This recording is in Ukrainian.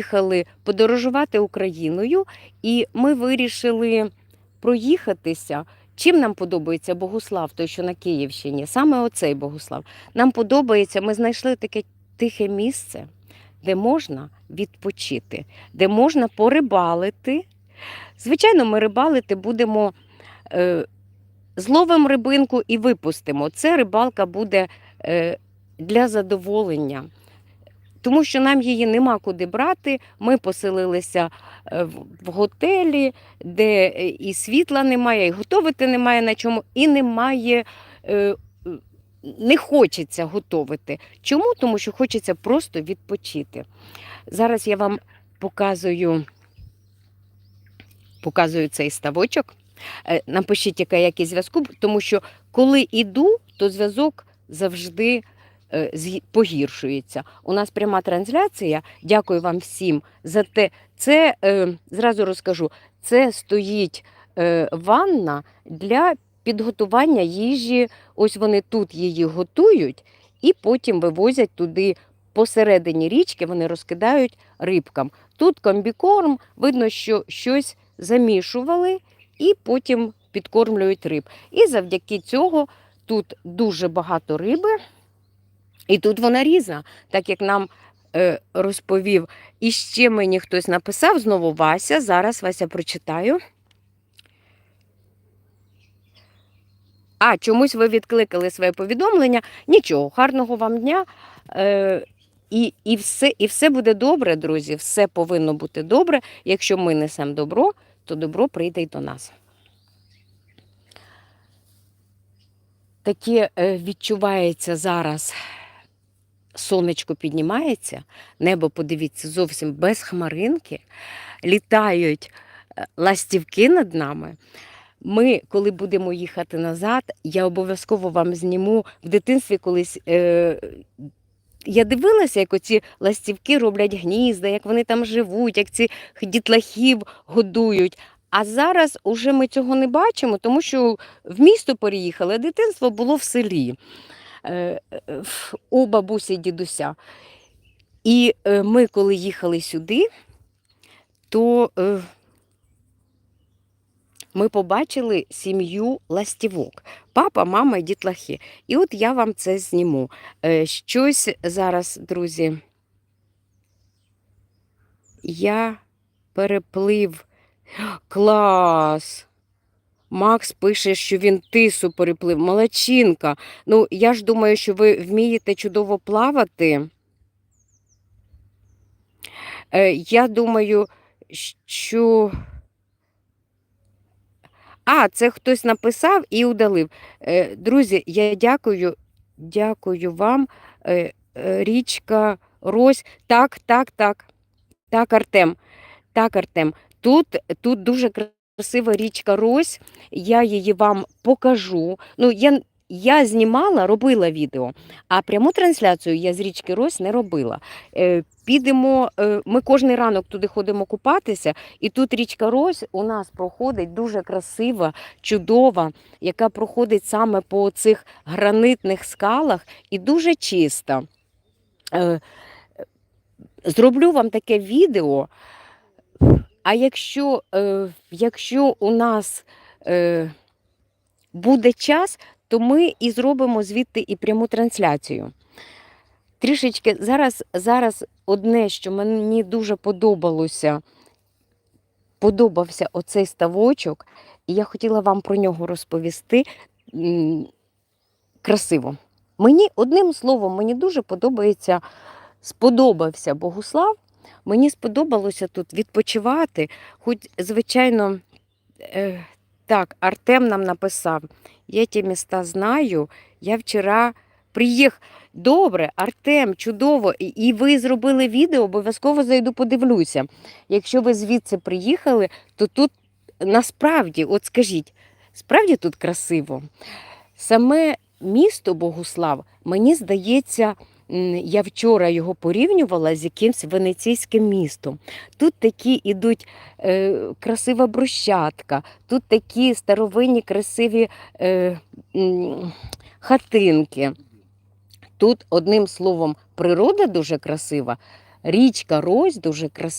Їхали подорожувати Україною, і ми вирішили проїхатися. Чим нам подобається Богуслав, той, що на Київщині, саме оцей Богуслав. Нам подобається, ми знайшли таке тихе місце, де можна відпочити, де можна порибалити. Звичайно, ми рибалити будемо, е, зловимо рибинку і випустимо. Це рибалка буде е, для задоволення. Тому що нам її нема куди брати. Ми поселилися е, в- готелі, де е, і світла немає, і готувати немає на чому, і немає. е, Не хочеться готувати. Чому? Тому що хочеться просто відпочити. Зараз я вам показую, показую цей ставочок. Напишіть, яка якість зв'язку, тому що коли іду, то зв'язок завжди погіршується. У нас пряма трансляція. Дякую вам всім за те. Це е, зразу розкажу. Це стоїть е, ванна для підготування їжі. Ось вони тут її готують і потім вивозять туди посередині річки. Вони розкидають рибкам. Тут комбікорм, видно, що щось замішували і потім підкормлюють риб. І завдяки цього тут дуже багато риби. І тут вона різна, так як нам е, розповів. І ще мені хтось написав знову Вася. Зараз Вася прочитаю. А, чомусь ви відкликали своє повідомлення. Нічого, гарного вам дня. Е, і, і, все, і все буде добре, друзі. Все повинно бути добре. Якщо ми несемо добро, то добро прийде й до нас. Таке е, відчувається зараз. Сонечко піднімається, небо, подивіться, зовсім без хмаринки, літають е, ластівки над нами. Ми, коли будемо їхати назад, я обов'язково вам зніму в дитинстві колись. Е, я дивилася, як оці ластівки роблять гнізда, як вони там живуть, як ці дітлахів годують. А зараз уже ми цього не бачимо, тому що в місто переїхали, а дитинство було в селі у бабусі дідуся. І е, ми, коли їхали сюди, то е, ми побачили сім'ю ластівок. Папа, мама і дітлахи. І от я вам це зніму. Е, Щось зараз, друзі, я переплив. Клас! Макс пише, що він тису переплив. Молодчинка. Ну, я ж думаю, що ви вмієте чудово плавати. Е, я думаю, що. А, це хтось написав і удалив. Е, друзі, я дякую, дякую вам. Е, річка Рось. Так, так, так. Так, Артем. Так, Артем. Тут, тут дуже красива річка Рось. Я її вам покажу. Ну, я, я знімала, робила відео, а пряму трансляцію я з річки Рось не робила. Е, підемо, е, ми кожен ранок туди ходимо купатися, і тут річка Рось у нас проходить дуже красива, чудова, яка проходить саме по цих гранитних скалах і дуже чиста. Е, зроблю вам таке відео. А якщо, е, якщо у нас е, буде час, то ми і зробимо звідти і пряму трансляцію. Трішечки зараз, зараз одне, що мені дуже подобалося, подобався оцей ставочок, і я хотіла вам про нього розповісти красиво. Мені, одним словом, мені дуже подобається, сподобався Богуслав. Мені сподобалося тут відпочивати, хоч, звичайно, е, так, Артем нам написав, я ті міста знаю, я вчора приїхав. Добре, Артем, чудово. І- ви зробили відео, обов'язково зайду подивлюся. Якщо ви звідси приїхали, то тут насправді, от скажіть, справді тут красиво. Саме місто Богуслав, мені здається, я вчора його порівнювала з якимсь венеційським містом. Тут такі ідуть е, красива брусчатка, тут такі старовинні красиві е, хатинки. Тут, одним словом, природа дуже красива. Річка Рось дуже красива.